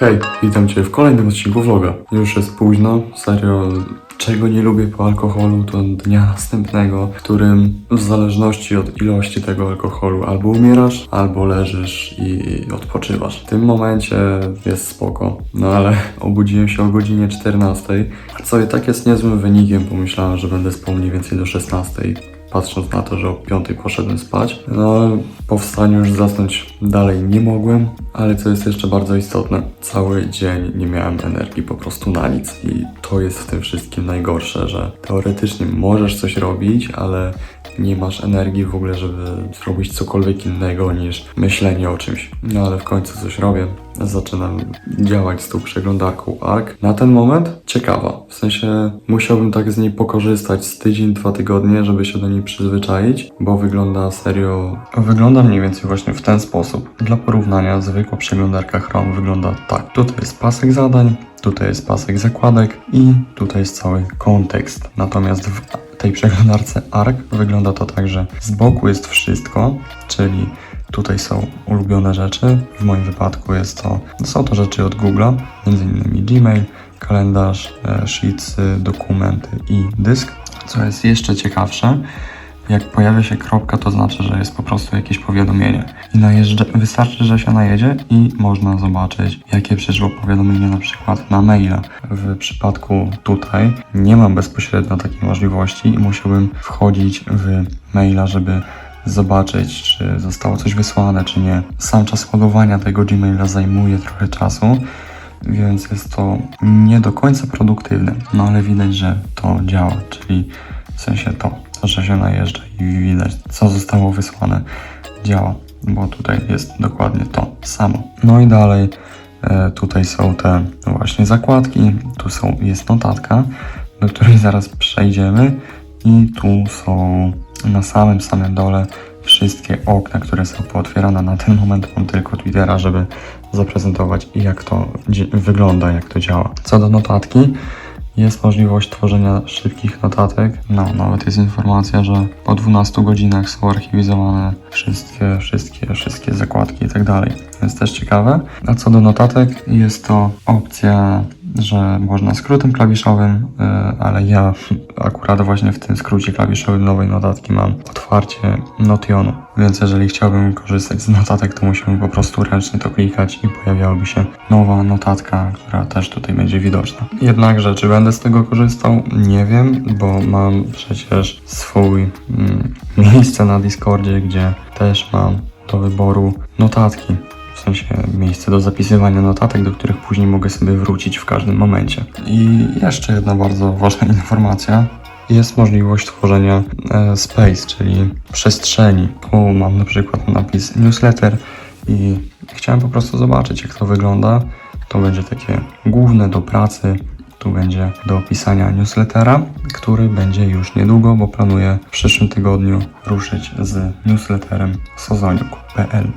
Hej, witam Cię w kolejnym odcinku vloga. Już jest późno, serio, czego nie lubię po alkoholu to dnia następnego, w którym w zależności od ilości tego alkoholu albo umierasz, albo leżysz i odpoczywasz. W tym momencie jest spoko, no ale obudziłem się o godzinie 14, co i tak jest niezłym wynikiem, pomyślałem, że będę spał mniej więcej do 16 patrząc na to, że o 5 poszedłem spać. No, po wstaniu już zasnąć dalej nie mogłem, ale co jest jeszcze bardzo istotne, cały dzień nie miałem energii po prostu na nic i to jest w tym wszystkim najgorsze, że teoretycznie możesz coś robić, ale nie masz energii w ogóle, żeby zrobić cokolwiek innego niż myślenie o czymś. No ale w końcu coś robię. Zaczynam działać z tą przeglądarką ARC. Na ten moment ciekawa. W sensie musiałbym tak z niej pokorzystać z tydzień, dwa tygodnie, żeby się do niej przyzwyczaić, bo wygląda serio. Wygląda mniej więcej właśnie w ten sposób. Dla porównania, zwykła przeglądarka Chrome wygląda tak. Tutaj jest pasek zadań, tutaj jest pasek zakładek i tutaj jest cały kontekst. Natomiast w tej przeglądarce ARC wygląda to tak, że z boku jest wszystko, czyli tutaj są ulubione rzeczy. W moim wypadku jest to, są to rzeczy od Google'a, m.in. Gmail, kalendarz, e, sheetsy, dokumenty i dysk. Co jest jeszcze ciekawsze, jak pojawia się kropka, to znaczy, że jest po prostu jakieś powiadomienie. I najeżdża, wystarczy, że się najedzie i można zobaczyć, jakie przyszło powiadomienie na przykład na maila. W przypadku tutaj nie mam bezpośrednio takiej możliwości i musiałbym wchodzić w maila, żeby zobaczyć, czy zostało coś wysłane, czy nie. Sam czas ładowania tego Gmaila zajmuje trochę czasu, więc jest to nie do końca produktywne. No ale widać, że to działa, czyli w sensie to, że się najeżdża i widać, co zostało wysłane, działa, bo tutaj jest dokładnie to samo. No i dalej e, tutaj są te właśnie zakładki, tu są, jest notatka, do której zaraz przejdziemy i tu są na samym samym dole wszystkie okna, które są pootwierane. Na ten moment mam tylko Twittera, żeby zaprezentować jak to wygląda, jak to działa. Co do notatki, jest możliwość tworzenia szybkich notatek. No, nawet jest informacja, że po 12 godzinach są archiwizowane wszystkie, wszystkie, wszystkie zakładki i tak dalej. Więc też ciekawe. A co do notatek, jest to opcja, że można skrótem klawiszowym, yy, ale ja akurat właśnie w tym skrócie klawiszowym nowej notatki mam otwarcie Notionu. Więc jeżeli chciałbym korzystać z notatek, to musiałbym po prostu ręcznie to klikać i pojawiałaby się nowa notatka, która też tutaj będzie widoczna. Jednakże, czy będę z tego korzystał? Nie wiem, bo mam przecież swój mm, miejsce na Discordzie, gdzie też mam do wyboru notatki. W sensie miejsce do zapisywania notatek, do których później mogę sobie wrócić w każdym momencie. I jeszcze jedna bardzo ważna informacja. Jest możliwość tworzenia e, space, czyli przestrzeni. Tu mam na przykład napis newsletter i chciałem po prostu zobaczyć, jak to wygląda. To będzie takie główne do pracy. Tu będzie do opisania newslettera, który będzie już niedługo, bo planuję w przyszłym tygodniu ruszyć z newsletterem sozoniuk.pl.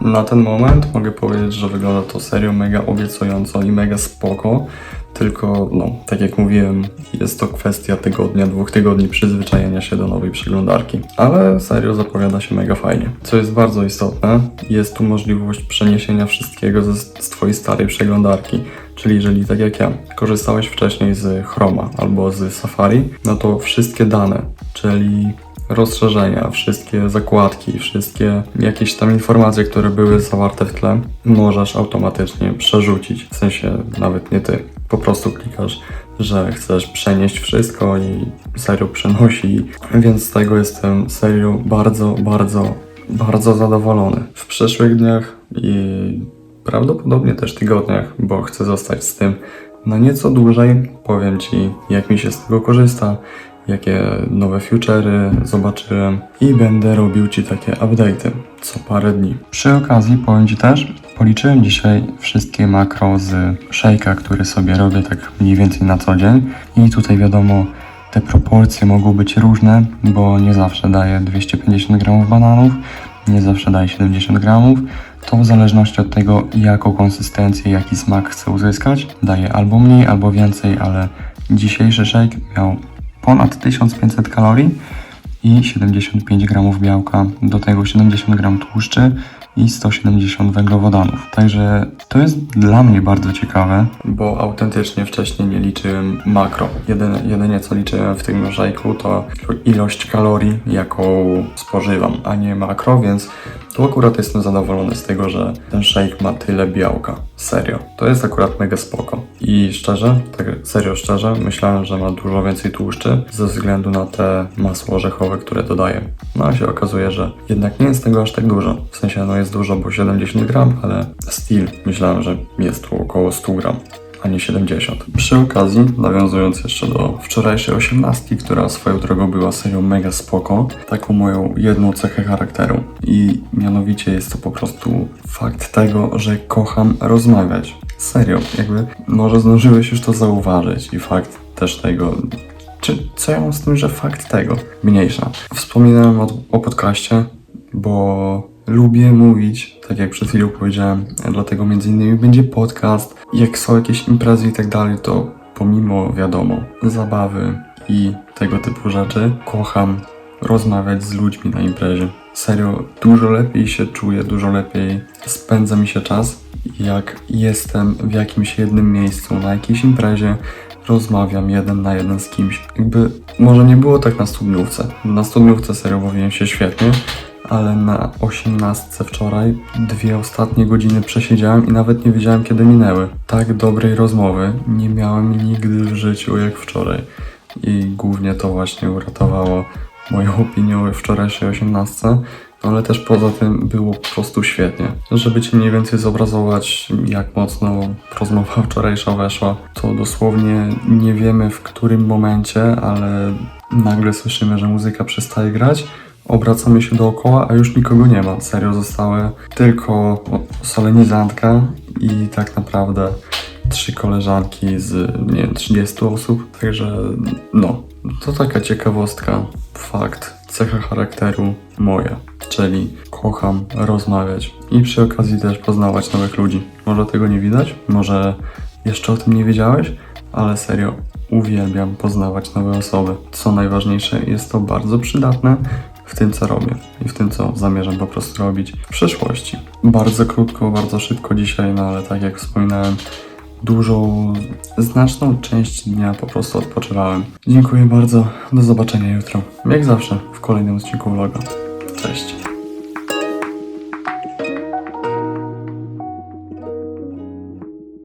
Na ten moment mogę powiedzieć, że wygląda to serio mega obiecująco i mega spoko. Tylko, no, tak jak mówiłem, jest to kwestia tygodnia, dwóch tygodni przyzwyczajenia się do nowej przeglądarki. Ale serio zapowiada się mega fajnie. Co jest bardzo istotne, jest tu możliwość przeniesienia wszystkiego ze, z Twojej starej przeglądarki. Czyli jeżeli tak jak ja korzystałeś wcześniej z Chroma albo z Safari, no to wszystkie dane, czyli rozszerzenia, wszystkie zakładki, wszystkie jakieś tam informacje, które były zawarte w tle, możesz automatycznie przerzucić. W sensie nawet nie ty. Po prostu klikasz, że chcesz przenieść wszystko i serio przenosi. Więc z tego jestem serio bardzo, bardzo, bardzo zadowolony. W przyszłych dniach i prawdopodobnie też tygodniach, bo chcę zostać z tym na nieco dłużej. Powiem Ci, jak mi się z tego korzysta, jakie nowe feature'y zobaczyłem i będę robił Ci takie update'y co parę dni. Przy okazji powiem Ci też, policzyłem dzisiaj wszystkie makro z Shake'a, które sobie robię tak mniej więcej na co dzień i tutaj wiadomo, te proporcje mogą być różne, bo nie zawsze daję 250 gramów bananów, nie zawsze daję 70 gramów. To w zależności od tego, jaką konsystencję, jaki smak chcę uzyskać, daję albo mniej, albo więcej, ale dzisiejszy shake miał ponad 1500 kalorii i 75 gramów białka, do tego 70 gram tłuszczy i 170 węglowodanów. Także to jest dla mnie bardzo ciekawe, bo autentycznie wcześniej nie liczyłem makro. Jedyne, jedynie co liczyłem w tym szejku to ilość kalorii, jaką spożywam, a nie makro, więc tu akurat jestem zadowolony z tego, że ten shake ma tyle białka. Serio. To jest akurat mega spoko. I szczerze, tak serio szczerze, myślałem, że ma dużo więcej tłuszczy ze względu na te masło orzechowe, które dodaję. No a się okazuje, że jednak nie jest tego aż tak dużo. W sensie no jest dużo, bo 70 gram, ale still myślałem, że jest tu około 100 gram a nie 70. Przy okazji, nawiązując jeszcze do wczorajszej osiemnastki, która swoją drogą była serio mega spoko, taką moją jedną cechę charakteru. I mianowicie jest to po prostu fakt tego, że kocham rozmawiać. Serio, jakby może zdążyłeś już to zauważyć i fakt też tego, czy co ja mam z tym, że fakt tego? Mniejsza. Wspominałem o, o podcaście, bo lubię mówić, tak jak przed chwilą powiedziałem, dlatego między innymi będzie podcast. Jak są jakieś imprezy i tak dalej, to pomimo, wiadomo, zabawy i tego typu rzeczy, kocham rozmawiać z ludźmi na imprezie. Serio, dużo lepiej się czuję, dużo lepiej spędza mi się czas, jak jestem w jakimś jednym miejscu, na jakiejś imprezie, rozmawiam jeden na jeden z kimś. Jakby może nie było tak na studniówce. Na studniówce serio bawiłem się świetnie, ale na osiemnastce wczoraj dwie ostatnie godziny przesiedziałem i nawet nie wiedziałem kiedy minęły. Tak dobrej rozmowy nie miałem nigdy w życiu jak wczoraj. I głównie to właśnie uratowało moją opinię o wczorajszej osiemnastce. No ale też poza tym było po prostu świetnie. Żeby Ci mniej więcej zobrazować, jak mocno rozmowa wczorajsza weszła, to dosłownie nie wiemy w którym momencie, ale nagle słyszymy, że muzyka przestaje grać. Obracamy się dookoła, a już nikogo nie ma. Serio, zostały tylko solenizantka i tak naprawdę trzy koleżanki z, nie wiem, 30 osób. Także, no, to taka ciekawostka, fakt, cecha charakteru moja. Czyli kocham rozmawiać i przy okazji też poznawać nowych ludzi. Może tego nie widać, może jeszcze o tym nie wiedziałeś, ale serio, uwielbiam poznawać nowe osoby. Co najważniejsze, jest to bardzo przydatne w tym, co robię i w tym, co zamierzam po prostu robić w przyszłości. Bardzo krótko, bardzo szybko dzisiaj, no ale tak jak wspominałem, dużą, znaczną część dnia po prostu odpoczywałem. Dziękuję bardzo, do zobaczenia jutro. Jak zawsze w kolejnym odcinku vloga. Cześć.